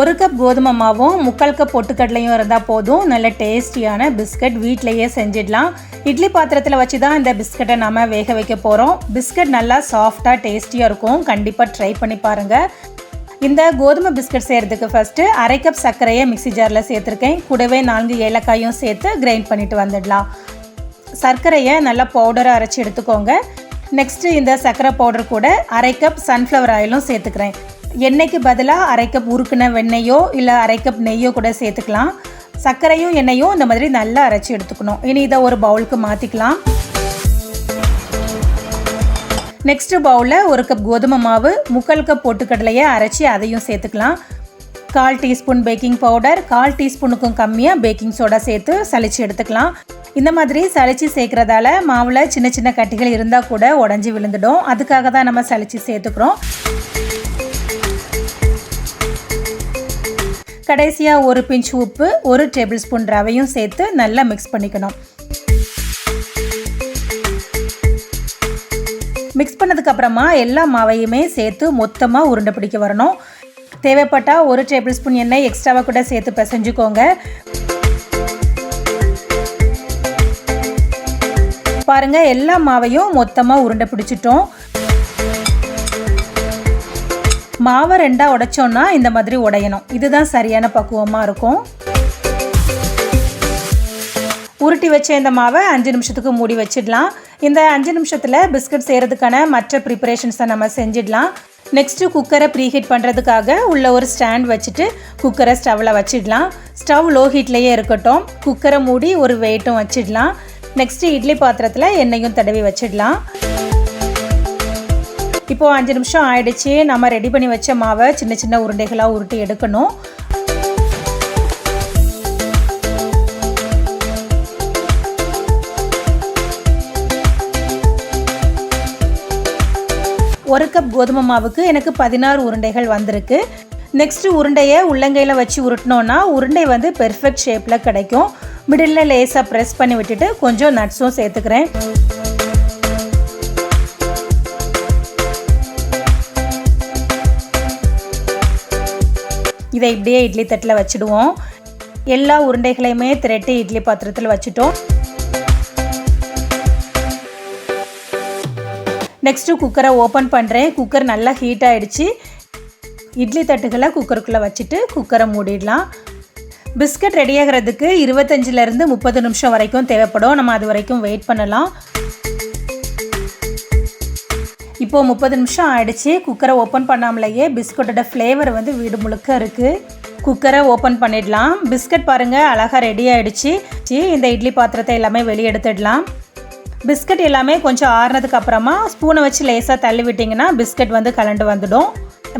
ஒரு கப் கோதுமை மாவும் முக்கால் கப் பொட்டுக்கடலையும் இருந்தால் போதும். நல்ல டேஸ்டியான பிஸ்கட் வீட்டிலையே செஞ்சிடலாம். இட்லி பாத்திரத்தில் வச்சு தான் இந்த பிஸ்கட்டை நம்ம வேக வைக்க போகிறோம் பிஸ்கட் நல்லா சாஃப்டாக டேஸ்டியாக இருக்கும். கண்டிப்பாக ட்ரை பண்ணி பாருங்கள் இந்த கோதுமை பிஸ்கட் செய்கிறதுக்கு ஃபஸ்ட்டு அரை கப் சர்க்கரையை மிக்ஸி ஜாரில் சேர்த்துருக்கேன். கூடவே நான்கு ஏலக்காயும் சேர்த்து கிரைண்ட் பண்ணிட்டு வந்துடலாம். சர்க்கரையை நல்லா பவுடராக அரைச்சி எடுத்துக்கோங்க. நெக்ஸ்ட்டு இந்த சர்க்கரை பவுடர் கூட அரை கப் சன்ஃப்ளவர் ஆயிலும் சேர்த்துக்கிறேன். எண்ணெய்க்கு பதிலாக அரை கப் உருக்குன வெண்ணெயோ இல்லை அரை கப் நெய்யோ கூட சேர்த்துக்கலாம். சர்க்கரையும் எண்ணெயும் இந்த மாதிரி நல்லா அரைச்சி எடுத்துக்கணும். இனி இதை ஒரு பவுலுக்கு மாற்றிக்கலாம் நெக்ஸ்ட் பவுலில் ஒரு கப் கோதுமை மாவு முக்கால் கப் பொட்டுக்கடலையை அரைச்சி அதையும் சேர்த்துக்கலாம். கால் டீஸ்பூன் பேக்கிங் பவுடர் கால் டீஸ்பூனுக்கும் கம்மியாக பேக்கிங் சோடா சேர்த்து சளிச்சு எடுத்துக்கலாம். இந்த மாதிரி சளிச்சு சேர்க்குறதால மாவில் சின்ன சின்ன கட்டிகள் இருந்தால் கூட உடஞ்சி விழுந்துடும். அதுக்காக தான் நம்ம சளிச்சு சேர்த்துக்கிறோம். கடைசியாக ஒரு பிஞ்ச் உப்பு ஒரு டேபிள் ஸ்பூன் ரவையும் சேர்த்து நல்லா மிக்ஸ் பண்ணிக்கணும். மிக்ஸ் பண்ணதுக்கப்புறமா எல்லா மாவையுமே சேர்த்து மொத்தமாக உருண்டை பிடிக்க வரணும். தேவைப்பட்டால் ஒரு டேபிள் ஸ்பூன் எண்ணெய் எக்ஸ்ட்ராவாக கூட சேர்த்து பிசைஞ்சுக்கோங்க. பாருங்கள் எல்லா மாவையும் மொத்தமாக உருண்டை பிடிச்சிட்டோம். மாவை ரெண்டாக உடைச்சோன்னா இந்த மாதிரி உடையணும். இதுதான் சரியான பக்குவமாக இருக்கும். உருட்டி வச்ச இந்த மாவை அஞ்சு நிமிஷத்துக்கு மூடி வச்சிடலாம். இந்த அஞ்சு நிமிஷத்தில் பிஸ்கட் செய்கிறதுக்கான மற்ற ப்ரிப்பரேஷன்ஸை நம்ம செஞ்சிடலாம். நெக்ஸ்ட்டு குக்கரை ப்ரீஹீட் பண்ணுறதுக்காக உள்ள ஒரு ஸ்டாண்ட் வச்சுட்டு குக்கரை ஸ்டவ்வில் வச்சிடலாம். ஸ்டவ் லோ ஹீட்லேயே இருக்கட்டும். குக்கரை மூடி ஒரு வெயிட்டும் வச்சிடலாம். நெக்ஸ்ட்டு இட்லி பாத்திரத்தில் எண்ணெயும் தடவி வச்சிடலாம். இப்போது அஞ்சு நிமிஷம் ஆயிடுச்சு. நம்ம ரெடி பண்ணி வச்ச மாவை சின்ன சின்ன உருண்டைகளாக உருட்டி எடுக்கணும். ஒரு கப் கோதுமை மாவுக்கு எனக்கு பதினாறு உருண்டைகள் வந்திருக்கு. நெக்ஸ்ட்டு உருண்டையை உள்ளங்கையில் வச்சு உருட்டினோன்னா உருண்டை வந்து பெர்ஃபெக்ட் ஷேப்பில் கிடைக்கும். மிடில் லேஸாக ப்ரெஸ் பண்ணி விட்டுட்டு கொஞ்சம் நட்ஸும் சேர்த்துக்கிறேன். இதை இப்படியே இட்லி தட்டில் வச்சுடுவோம். எல்லா உருண்டைகளையுமே திரட்டி இட்லி பாத்திரத்தில் வச்சுட்டோம். நெக்ஸ்ட்டு குக்கரை ஓப்பன் பண்ணுறேன் குக்கர் நல்லா ஹீட் ஆகிடுச்சு இட்லி தட்டுகளை குக்கருக்குள்ளே வச்சுட்டு குக்கரை மூடிடலாம். பிஸ்கட் ரெடி ஆகிறதுக்கு இருபத்தஞ்சிலேருந்து முப்பது நிமிஷம் வரைக்கும் தேவைப்படும். நம்ம அது வரைக்கும் வெயிட் பண்ணலாம். இப்போது முப்பது நிமிஷம் ஆயிடுச்சு. குக்கரை ஓப்பன் பண்ணாமலேயே பிஸ்கட்டோட ஃப்ளேவர் வந்து வீடு முழுக்க இருக்குது குக்கரை ஓப்பன் பண்ணிடலாம். பிஸ்கட் பாருங்கள் அழகாக ரெடி ஆகிடுச்சு இந்த இட்லி பாத்திரத்தை எல்லாமே வெளியே எடுத்துடலாம். பிஸ்கட் எல்லாமே கொஞ்சம் ஆறுனதுக்கு அப்புறமா ஸ்பூனை வச்சு லேசாக தள்ளி விட்டிங்கன்னா பிஸ்கட் வந்து கலண்டு வந்துடும்.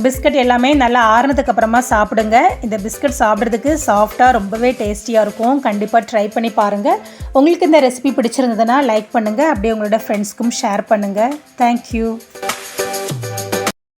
பிஸ்கட் எல்லாமே நல்லா ஆறுனதுக்கு அப்புறமா சாப்பிடுங்க. இந்த பிஸ்கட் சாப்பிட்றதுக்கு சாஃப்டாக ரொம்பவே டேஸ்டியாக இருக்கும். கண்டிப்பாக ட்ரை பண்ணி பாருங்கள் உங்களுக்கு இந்த ரெசிபி பிடிச்சிருந்ததுன்னா லைக் பண்ணுங்கள் அப்படியே உங்களோட ஃப்ரெண்ட்ஸ்க்கும் ஷேர் பண்ணுங்கள் தேங்க்யூ